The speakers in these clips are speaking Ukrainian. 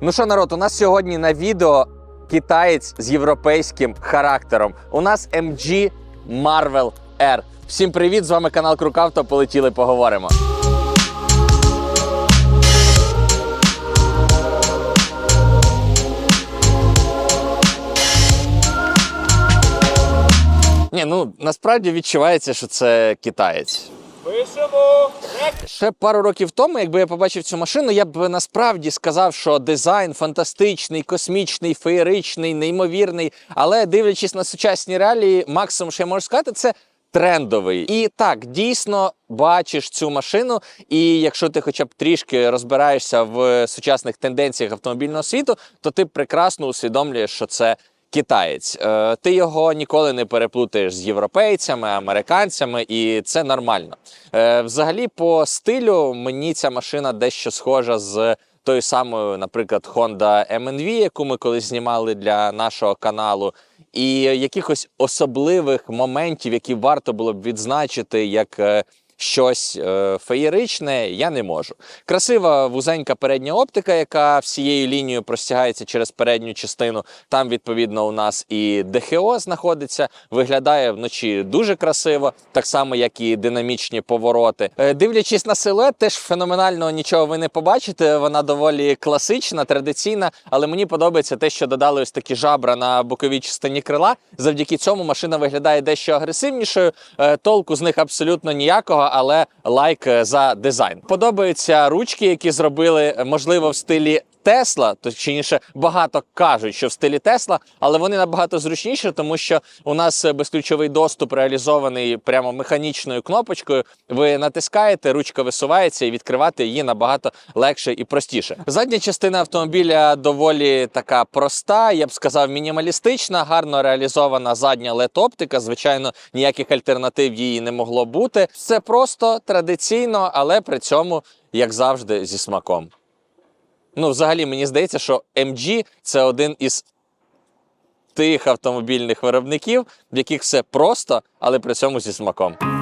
Ну що, народ, у нас сьогодні на відео китаєць з європейським характером. У нас MG Marvel R. Всім привіт! З вами канал Крукавто. Полетіли, поговоримо. Ні, ну насправді відчувається, що це китаєць. Пишемо. Ще пару років тому, якби я побачив цю машину, я б насправді сказав, що дизайн фантастичний, космічний, феєричний, неймовірний. Але дивлячись на сучасні реалії, максимум, що я можу сказати, це трендовий. І так, дійсно бачиш цю машину. І якщо ти хоча б трішки розбираєшся в сучасних тенденціях автомобільного світу, то ти прекрасно усвідомлюєш, що це китаєць. Е, ти його ніколи не переплутаєш з європейцями, американцями, і це нормально. Е, взагалі, по стилю мені ця машина дещо схожа з. Тою самою, наприклад, Honda MNV, яку ми колись знімали для нашого каналу, і якихось особливих моментів, які варто було б відзначити як е, щось е, феєричне, я не можу. Красива вузенька передня оптика, яка всією лінією простягається через передню частину. Там, відповідно, у нас і ДХО знаходиться. Виглядає вночі дуже красиво, так само, як і динамічні повороти. Е, Дивлячись на силует, теж феноменально нічого ви не побачите. Вона доволі класична, традиційна, але мені подобається те, що додали ось такі жабра на боковій частині крила. Завдяки цьому машина виглядає дещо агресивнішою. Е, Толку з них абсолютно ніякого, але лайк е, за дизайн. Подобаються ручки, які зробили е, можливо в стилі. Тесла, точніше, багато кажуть, що в стилі Тесла, але вони набагато зручніші, тому що у нас безключовий доступ реалізований прямо механічною кнопочкою. Ви натискаєте, ручка висувається, і відкривати її набагато легше і простіше. Задня частина автомобіля доволі така проста, я б сказав, мінімалістична, гарно реалізована задня led оптика Звичайно, ніяких альтернатив її не могло бути. Все просто традиційно, але при цьому, як завжди, зі смаком. Ну, взагалі, мені здається, що MG це один із тих автомобільних виробників, в яких все просто, але при цьому зі смаком.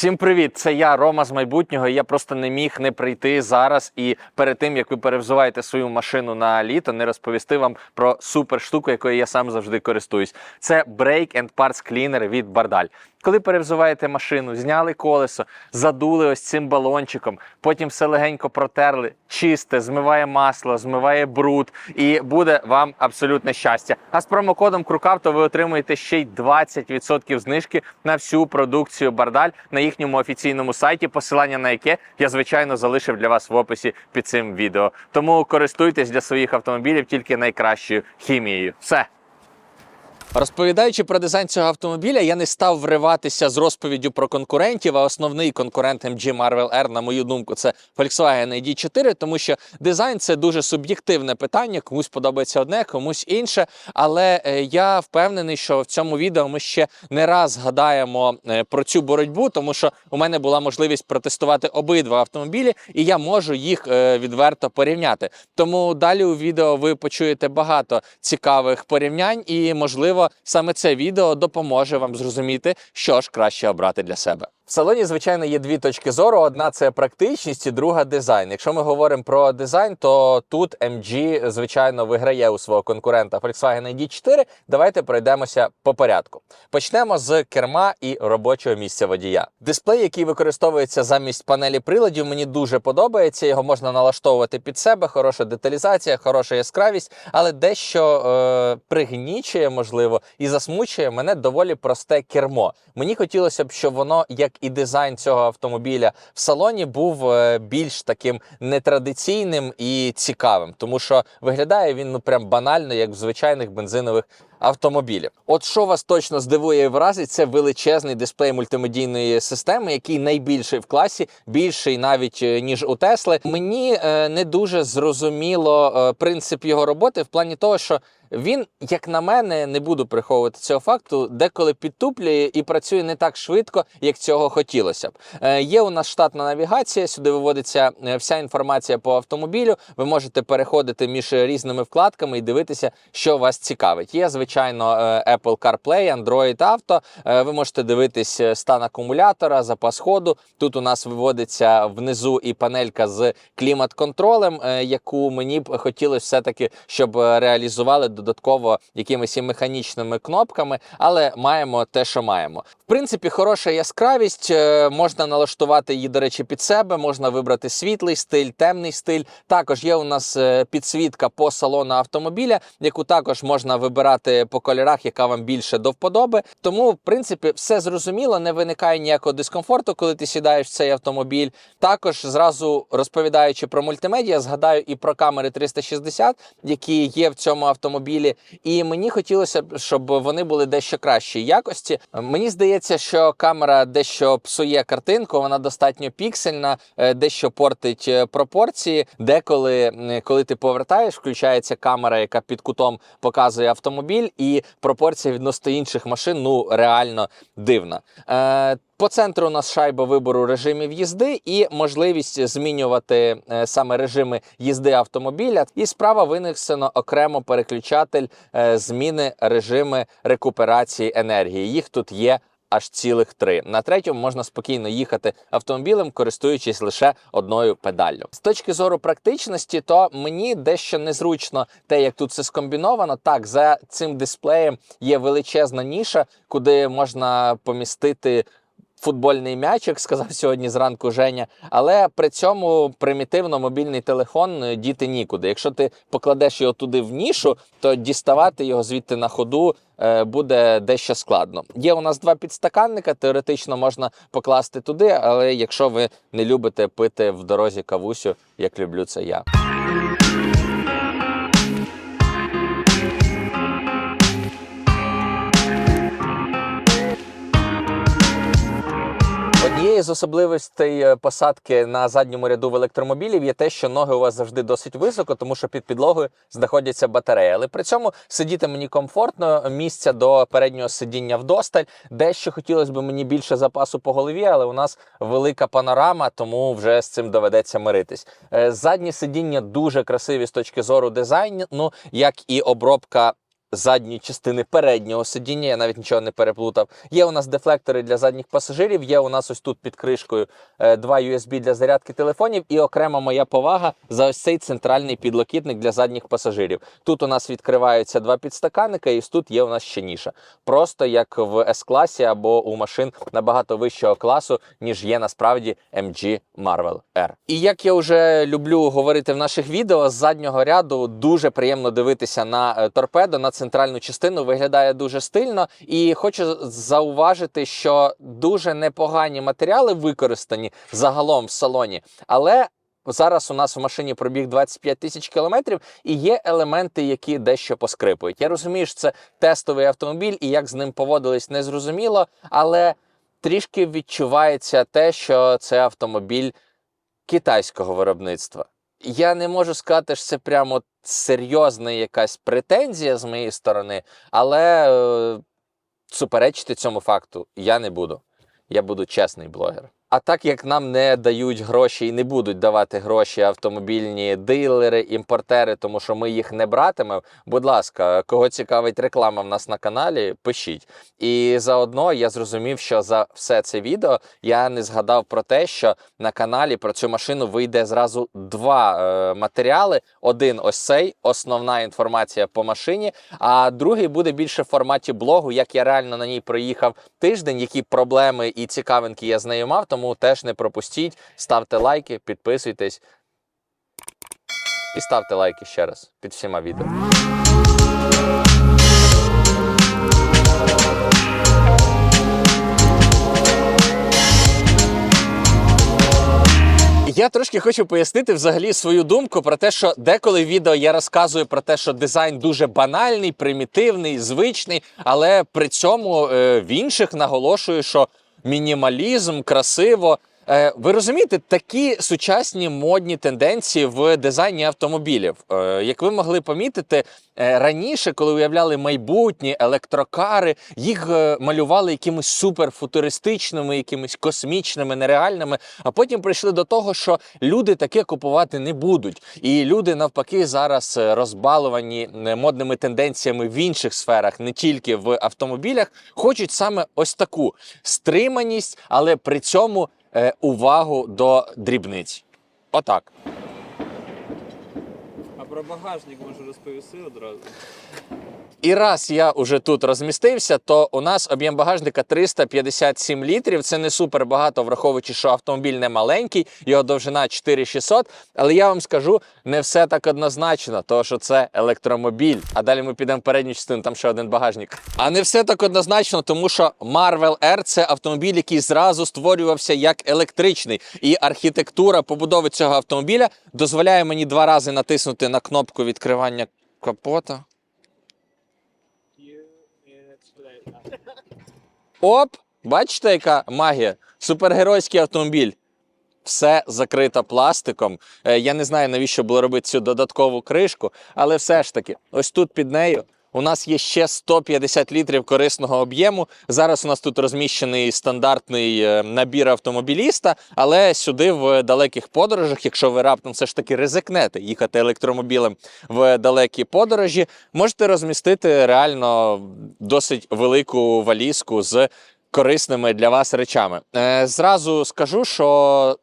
Всім привіт! Це я, Рома з майбутнього. Я просто не міг не прийти зараз і перед тим як ви перевзуваєте свою машину на літо, не розповісти вам про супер штуку, якою я сам завжди користуюсь. Це Brake and Parts Cleaner від Бардаль. Коли перевзуваєте машину, зняли колесо, задули ось цим балончиком, потім все легенько протерли, чисте, змиває масло, змиває бруд, і буде вам абсолютне щастя. А з промокодом Крукавто ви отримуєте ще й 20% знижки на всю продукцію Бардаль на їхньому офіційному сайті, посилання на яке я звичайно залишив для вас в описі під цим відео. Тому користуйтесь для своїх автомобілів тільки найкращою хімією. Все. Розповідаючи про дизайн цього автомобіля, я не став вриватися з розповіддю про конкурентів. А основний конкурент MG Marvel R, на мою думку, це Volkswagen ID4, тому що дизайн це дуже суб'єктивне питання. Комусь подобається одне, комусь інше. Але е, я впевнений, що в цьому відео ми ще не раз згадаємо е, про цю боротьбу, тому що у мене була можливість протестувати обидва автомобілі, і я можу їх е, відверто порівняти. Тому далі у відео ви почуєте багато цікавих порівнянь, і можливо саме це відео допоможе вам зрозуміти, що ж краще обрати для себе. В салоні, звичайно, є дві точки зору: одна це практичність, і друга дизайн. Якщо ми говоримо про дизайн, то тут MG, звичайно, виграє у свого конкурента Volkswagen ID4. Давайте пройдемося по порядку. Почнемо з керма і робочого місця водія. Дисплей, який використовується замість панелі приладів, мені дуже подобається. Його можна налаштовувати під себе, хороша деталізація, хороша яскравість, але дещо е, пригнічує, можливо, і засмучує мене доволі просте кермо. Мені хотілося б, щоб воно, як і дизайн цього автомобіля в салоні, був е, більш таким нетрадиційним і цікавим, тому що виглядає він ну прям банально, як в звичайних бензинових автомобілів. От що вас точно здивує і вразить, це величезний дисплей мультимедійної системи, який найбільший в класі, більший навіть е, ніж у Тесли. Мені е, не дуже зрозуміло е, принцип його роботи в плані того, що він, як на мене, не буду приховувати цього факту, деколи підтуплює і працює не так швидко, як цього хотілося б. Е, є у нас штатна навігація, сюди виводиться е, вся інформація по автомобілю. Ви можете переходити між різними вкладками і дивитися, що вас цікавить. Є, звичайно, е, Apple CarPlay, Android Auto. Е, ви можете дивитись е, стан акумулятора, запас ходу. Тут у нас виводиться внизу і панелька з клімат-контролем, е, яку мені б хотілося все-таки, щоб реалізували додатково якимись і механічними кнопками, але маємо те, що маємо. В принципі, хороша яскравість. е, Можна налаштувати її, до речі, під себе. Можна вибрати світлий стиль, темний стиль. Також є у нас е, підсвітка по салону автомобіля, яку також можна вибирати по кольорах, яка вам більше до вподоби. Тому, в принципі, все зрозуміло, не виникає ніякого дискомфорту, коли ти сідаєш в цей автомобіль. Також зразу розповідаючи про мультимедіа, згадаю і про камери 360, які є в цьому автомобілі. І мені хотілося б, щоб вони були дещо кращої якості. Мені здається, що камера дещо псує картинку, вона достатньо піксельна, е, дещо портить е, пропорції. Деколи, коли ти повертаєш, включається камера, яка під кутом показує автомобіль, і пропорція відносно інших машин ну реально дивна. По центру у нас шайба вибору режимів їзди і можливість змінювати е, саме режими їзди автомобіля. І справа винесено окремо переключатель е, зміни режими рекуперації енергії. Їх тут є. Аж цілих три на третьому можна спокійно їхати автомобілем, користуючись лише одною педаллю. З точки зору практичності, то мені дещо незручно те, як тут все скомбіновано. Так, за цим дисплеєм є величезна ніша, куди можна помістити футбольний м'ячик, сказав сьогодні зранку Женя. Але при цьому примітивно мобільний телефон е, діти нікуди. Якщо ти покладеш його туди в нішу, то діставати його звідти на ходу е, буде дещо складно. Є у нас два підстаканника, теоретично можна покласти туди, але якщо ви не любите пити в дорозі кавусю, як люблю це я. Однією з особливостей е, посадки на задньому ряду в електромобілів є те, що ноги у вас завжди досить високо, тому що під підлогою знаходяться батареї. Але при цьому сидіти мені комфортно, місця до переднього сидіння вдосталь. Дещо хотілося б мені більше запасу по голові, але у нас велика панорама, тому вже з цим доведеться миритись. Е, Задні сидіння дуже красиві з точки зору дизайну, як і обробка задньої частини переднього сидіння, я навіть нічого не переплутав. Є у нас дефлектори для задніх пасажирів, є у нас ось тут під кришкою е, два USB для зарядки телефонів, і окрема моя повага за ось цей центральний підлокітник для задніх пасажирів. Тут у нас відкриваються два підстаканника, і тут є у нас ще ніша. Просто як в S-класі або у машин набагато вищого класу, ніж є насправді MG Marvel R. І як я вже люблю говорити в наших відео, з заднього ряду дуже приємно дивитися на е, торпедо, на центральну частину виглядає дуже стильно. І хочу зауважити, що дуже непогані матеріали використані загалом в салоні, але. Зараз у нас в машині пробіг 25 тисяч кілометрів, і є елементи, які дещо поскрипують. Я розумію, що це тестовий автомобіль, і як з ним поводились, не зрозуміло, але трішки відчувається те, що це автомобіль китайського виробництва. Я не можу сказати, що це прямо серйозна якась претензія з моєї сторони, але е, суперечити цьому факту я не буду. Я буду чесний блогер. А так як нам не дають гроші і не будуть давати гроші автомобільні дилери, імпортери, тому що ми їх не братимемо. Будь ласка, кого цікавить реклама в нас на каналі, пишіть. І заодно я зрозумів, що за все це відео я не згадав про те, що на каналі про цю машину вийде зразу два е, матеріали. Один ось цей основна інформація по машині, а другий буде більше в форматі блогу, як я реально на ній проїхав тиждень, які проблеми і цікавинки я з нею. Тому теж не пропустіть, ставте лайки, підписуйтесь і ставте лайки ще раз під всіма відео. Я трошки хочу пояснити взагалі свою думку про те, що деколи відео я розказую про те, що дизайн дуже банальний, примітивний, звичний, але при цьому е, в інших наголошую, що мінімалізм, красиво. Е, ви розумієте, такі сучасні модні тенденції в дизайні автомобілів. Е, як ви могли помітити, е, раніше, коли уявляли майбутні електрокари, їх малювали якимись суперфутуристичними, якимись космічними, нереальними. А потім прийшли до того, що люди таке купувати не будуть. І люди навпаки зараз розбаловані модними тенденціями в інших сферах, не тільки в автомобілях, хочуть саме ось таку стриманість, але при цьому увагу до дрібниць. Отак. Про багажник може розповісти одразу. І раз я уже тут розмістився, то у нас об'єм багажника 357 літрів. Це не супер багато, враховуючи, що автомобіль не маленький, його довжина 4600. Але я вам скажу, не все так однозначно, тому що це електромобіль. А далі ми підемо в передню частину, там ще один багажник. А не все так однозначно, тому що Marvel R – це автомобіль, який зразу створювався як електричний. І архітектура побудови цього автомобіля дозволяє мені два рази натиснути на кнопку відкривання капота. Оп! Бачите, яка магія? Супергеройський автомобіль. Все закрито пластиком. Е, Я не знаю, навіщо було робити цю додаткову кришку, але все ж таки, ось тут під нею у нас є ще 150 літрів корисного об'єму. Зараз у нас тут розміщений стандартний е, набір автомобіліста, але сюди в далеких подорожах, якщо ви раптом все ж таки ризикнете їхати електромобілем в далекі подорожі, можете розмістити реально досить велику валізку з корисними для вас речами. Е, Зразу скажу, що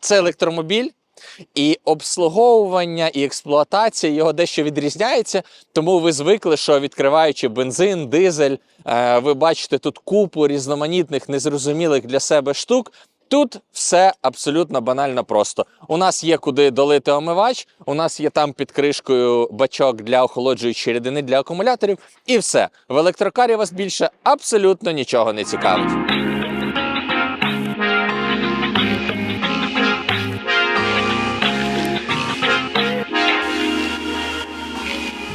це електромобіль. І обслуговування і експлуатація його дещо відрізняється, тому ви звикли, що відкриваючи бензин, дизель, е, ви бачите тут купу різноманітних незрозумілих для себе штук. Тут все абсолютно банально просто. У нас є куди долити омивач, у нас є там під кришкою бачок для охолоджуючої рідини для акумуляторів, і все. В електрокарі вас більше абсолютно нічого не цікавить.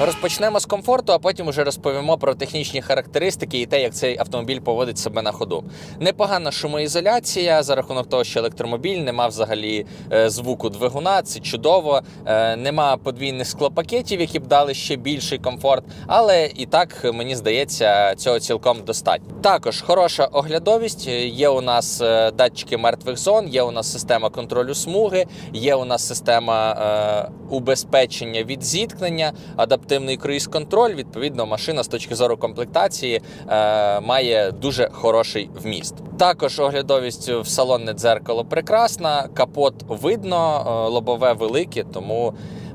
Розпочнемо з комфорту, а потім вже розповімо про технічні характеристики і те, як цей автомобіль поводить себе на ходу. Непогана шумоізоляція за рахунок того, що електромобіль нема взагалі е, звуку двигуна, це чудово. Е, нема подвійних склопакетів, які б дали ще більший комфорт, але і так мені здається, цього цілком достатньо. Також хороша оглядовість. Є у нас е, датчики мертвих зон, є у нас система контролю смуги, є у нас система убезпечення від зіткнення, адаптивний круїз-контроль. Відповідно, машина з точки зору комплектації е, має дуже хороший вміст. Також оглядовість в салонне дзеркало прекрасна, капот видно, е, лобове велике, тому.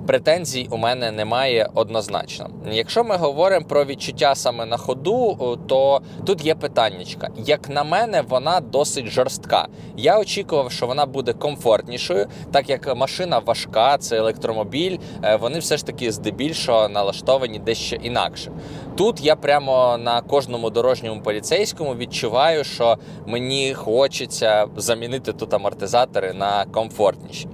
Претензій у мене немає однозначно. Якщо ми говоримо про відчуття саме на ходу, то тут є питаннячка. Як на мене, вона досить жорстка. Я очікував, що вона буде комфортнішою, так як машина важка, це електромобіль. е, Вони все ж таки здебільшого налаштовані дещо інакше. Тут я прямо на кожному дорожньому поліцейському відчуваю, що мені хочеться замінити тут амортизатори на комфортніші.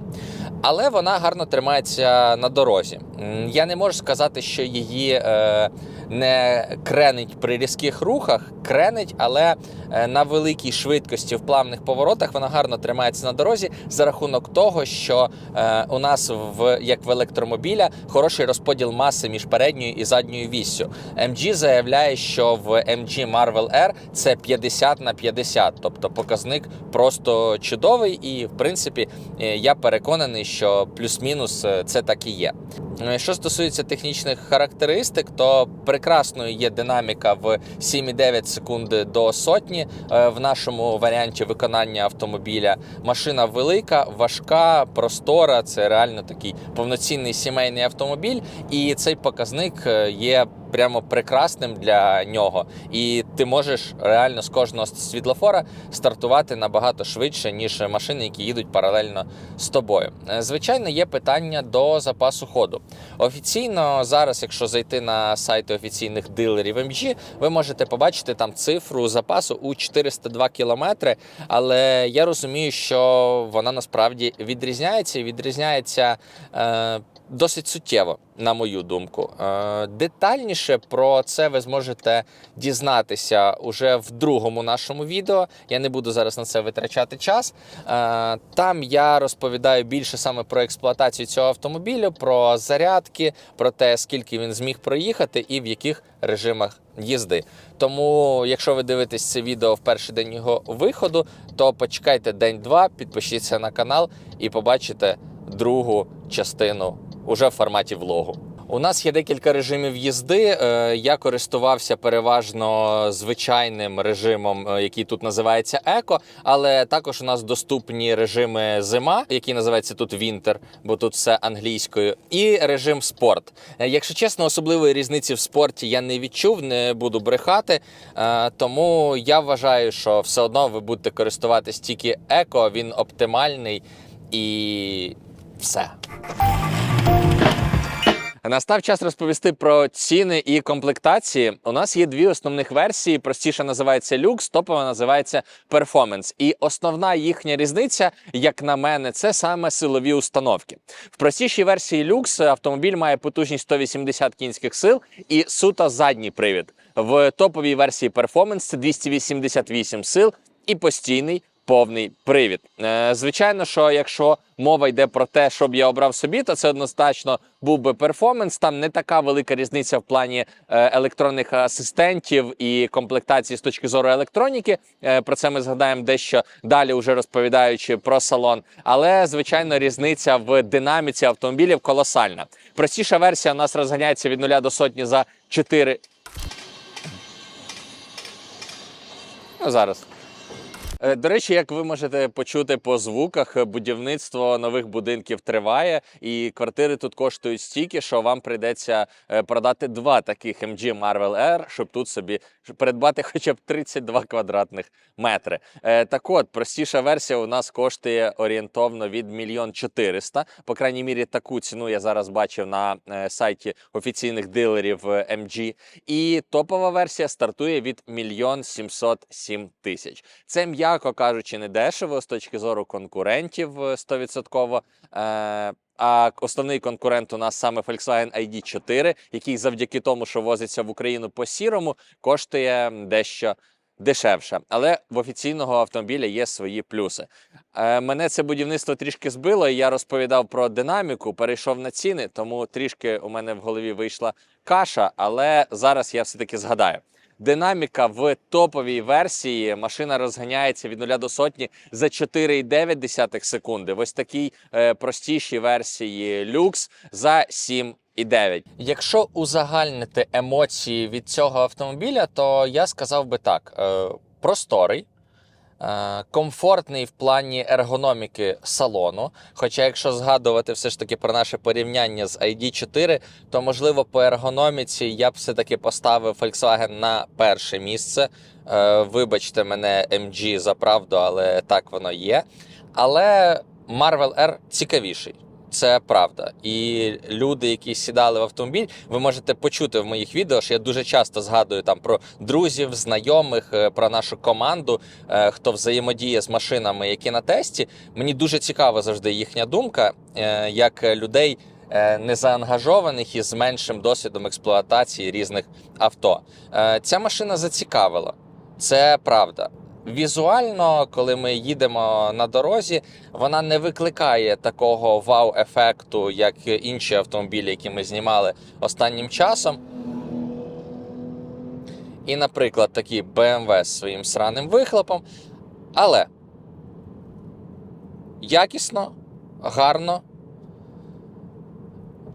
Але вона гарно тримається на дорозі. Я не можу сказати, що її е, не кренить при різких рухах, кренить, але е, на великій швидкості в плавних поворотах вона гарно тримається на дорозі за рахунок того, що е, у нас в як в електромобіля хороший розподіл маси між передньою і задньою віссю. MG заявляє, що в MG Marvel R це 50 на 50, тобто показник просто чудовий, і в принципі е, я переконаний, що плюс-мінус це так і є. Що стосується технічних характеристик, то прекрасною є динаміка в 7,9 секунди до сотні е, в нашому варіанті виконання автомобіля. Машина велика, важка, простора. Це реально такий повноцінний сімейний автомобіль, і цей показник е, є. Прямо прекрасним для нього, і ти можеш реально з кожного світлофора стартувати набагато швидше, ніж машини, які їдуть паралельно з тобою. Е, Звичайно, є питання до запасу ходу. Офіційно зараз, якщо зайти на сайти офіційних дилерів MG, ви можете побачити там цифру запасу у 402 кілометри. Але я розумію, що вона насправді відрізняється і відрізняється. Е, досить суттєво, на мою думку. Е, Детальніше про це ви зможете дізнатися уже в другому нашому відео. Я не буду зараз на це витрачати час. Е, Там я розповідаю більше саме про експлуатацію цього автомобілю, про зарядки, про те, скільки він зміг проїхати і в яких режимах їзди. Тому, якщо ви дивитесь це відео в перший день його виходу, то почекайте день-два, підпишіться на канал і побачите другу частину уже в форматі влогу. У нас є декілька режимів їзди. Е, Я користувався переважно звичайним режимом, е, який тут називається еко, але також у нас доступні режими зима, який називається тут Вінтер, бо тут все англійською, і режим спорт. Е, Якщо чесно, особливої різниці в спорті я не відчув, не буду брехати. Тому я вважаю, що все одно ви будете користуватись тільки еко, він оптимальний і все. Настав час розповісти про ціни і комплектації. У нас є дві основних версії. Простіша називається Люкс, топова називається Performance. І основна їхня різниця, як на мене, це саме силові установки. В простішій версії Люкс автомобіль має потужність 180 кінських сил і суто задній привід. В топовій версії Performance це 288 сил і постійний повний привід. Е, Звичайно, що якщо мова йде про те, щоб я обрав собі, то це однозначно був би перформанс. Там не така велика різниця в плані е, електронних асистентів і комплектації з точки зору електроніки. Е, Про це ми згадаємо дещо далі, уже розповідаючи про салон. Але звичайно, різниця в динаміці автомобілів колосальна. Простіша версія у нас розганяється від 0 до сотні за 4 Ну, зараз. Е, До речі, як ви можете почути по звуках, е, будівництво нових будинків триває, і квартири тут коштують стільки, що вам прийдеться е, продати два таких MG Marvel Air, щоб тут собі придбати хоча б 32 квадратних метри. Так от, простіша версія у нас коштує орієнтовно від мільйон 400. По крайній мірі, таку ціну я зараз бачив на сайті офіційних дилерів MG. І топова версія стартує від мільйон 707 тисяч. Це, м'яко кажучи, не дешево з точки зору конкурентів е, 100%. Е, а основний конкурент у нас саме Volkswagen ID4, який завдяки тому, що возиться в Україну по сірому, коштує дещо дешевше. Але в офіційного автомобіля є свої плюси. Е, Мене це будівництво трішки збило, і я розповідав про динаміку, перейшов на ціни, тому трішки у мене в голові вийшла каша, але зараз я все-таки згадаю. Динаміка в топовій версії машина розганяється від 0 до сотні за 4,9 секунди. В ось такій е, простішій версії люкс за 7,9. Якщо узагальнити емоції від цього автомобіля, то я сказав би так: е, просторий. Е, Комфортний в плані ергономіки салону. Хоча, якщо згадувати все ж таки про наше порівняння з ID4, то можливо по ергономіці я б все-таки поставив Volkswagen на перше місце. Е, Вибачте мене, MG за правду, але так воно є. Але Marvel R цікавіший. Це правда. І люди, які сідали в автомобіль, ви можете почути в моїх відео, що я дуже часто згадую там про друзів, знайомих, е, про нашу команду, е, хто взаємодіє з машинами, які на тесті. Мені дуже цікава завжди їхня думка, е, як людей незаангажованих і з меншим досвідом експлуатації різних авто. Ця машина зацікавила. Це правда. Візуально, коли ми їдемо на дорозі, вона не викликає такого вау-ефекту, як інші автомобілі, які ми знімали останнім часом. І, наприклад, такі BMW з своїм сраним вихлопом. Але якісно, гарно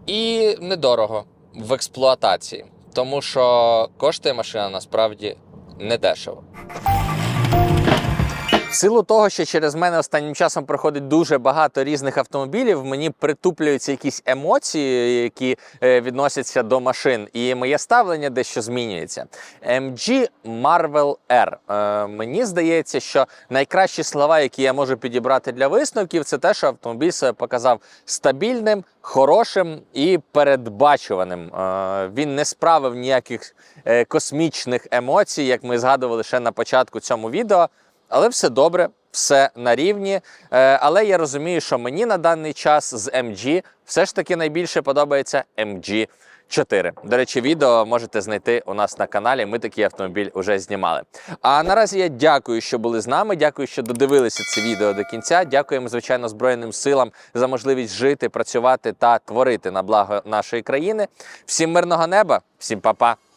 і недорого в експлуатації. Тому що коштує машина насправді недешево. В силу того, що через мене останнім часом проходить дуже багато різних автомобілів, мені притуплюються якісь емоції, які е, відносяться до машин, і моє ставлення дещо змінюється. MG Marvel R. Е, мені здається, що найкращі слова, які я можу підібрати для висновків, це те, що автомобіль себе показав стабільним, хорошим і передбачуваним. Е, він не справив ніяких космічних емоцій, як ми згадували ще на початку цьому відео. Але все добре, все на рівні. Е, але я розумію, що мені на даний час з MG все ж таки найбільше подобається MG 4. До речі, відео можете знайти у нас на каналі. Ми такий автомобіль вже знімали. А наразі я дякую, що були з нами. Дякую, що додивилися це відео до кінця. Дякуємо, звичайно, Збройним силам за можливість жити, працювати та творити на благо нашої країни. Всім мирного неба, всім па-па!